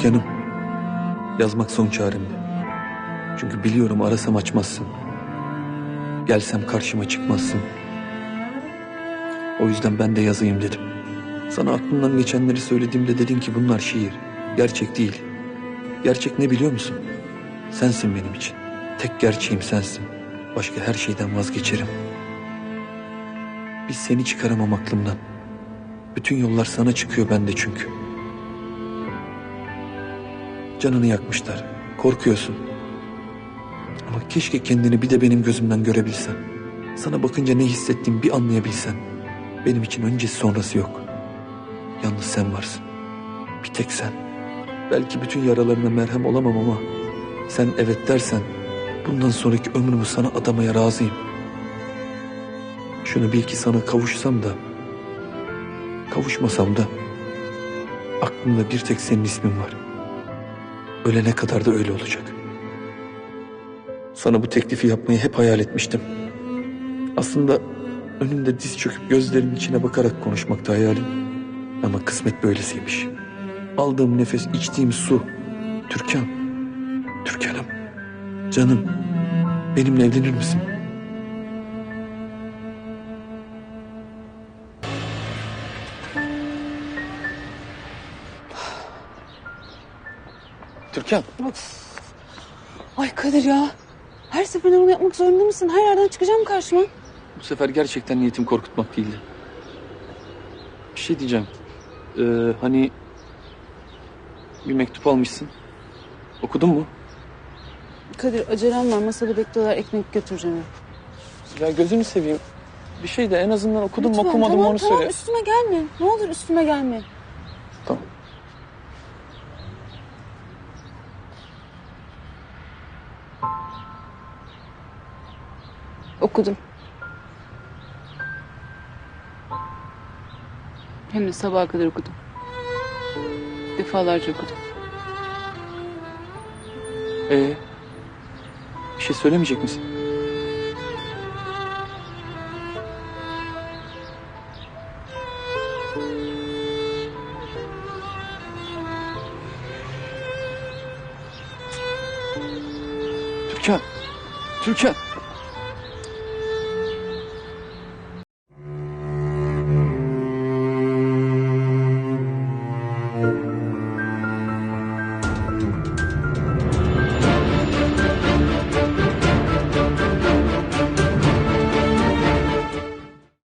Türkan'ım. Yazmak son çaremdi. Çünkü biliyorum arasam açmazsın. Gelsem karşıma çıkmazsın. O yüzden ben de yazayım dedim. Sana aklımdan geçenleri söylediğimde dedin ki bunlar şiir. Gerçek değil. Gerçek ne biliyor musun? Sensin benim için. Tek gerçeğim sensin. Başka her şeyden vazgeçerim. Biz seni çıkaramam aklımdan. Bütün yollar sana çıkıyor bende çünkü. Canını yakmışlar. Korkuyorsun. Ama keşke kendini bir de benim gözümden görebilsen. Sana bakınca ne hissettiğimi bir anlayabilsen. Benim için öncesi sonrası yok. Yalnız sen varsın. Bir tek sen. Belki bütün yaralarına merhem olamam ama sen evet dersen bundan sonraki ömrümü sana adamaya razıyım. Şunu bil ki sana kavuşsam da kavuşmasam da aklımda bir tek senin ismin var. Ölene kadar da öyle olacak. Sana bu teklifi yapmayı hep hayal etmiştim. Aslında önünde diz çöküp gözlerimin içine bakarak konuşmakta hayalim. Ama kısmet böylesiymiş. Aldığım nefes, içtiğim su. Türkan. Türkan'ım. Canım. Benimle evlenir misin? Türkan. Ay Kadir ya. Her seferinde bunu yapmak zorunda mısın? Her yerden çıkacağım karşıma. Bu sefer gerçekten niyetim korkutmak değildi. Bir şey diyeceğim. Ee, hani bir mektup almışsın. Okudun mu? Kadir acelem var. Masada bekliyorlar. Ekmek götüreceğim. Ya gözünü seveyim. Bir şey de en azından okudum mu Lütfen, okumadım mı tamam, onu tamam, söyle. üstüme gelme. Ne olur üstüme gelme. Tamam. Okudum. Hem de sabaha kadar okudum. Defalarca okudum. Ee, bir şey söylemeyecek misin? Türkan. Türkan.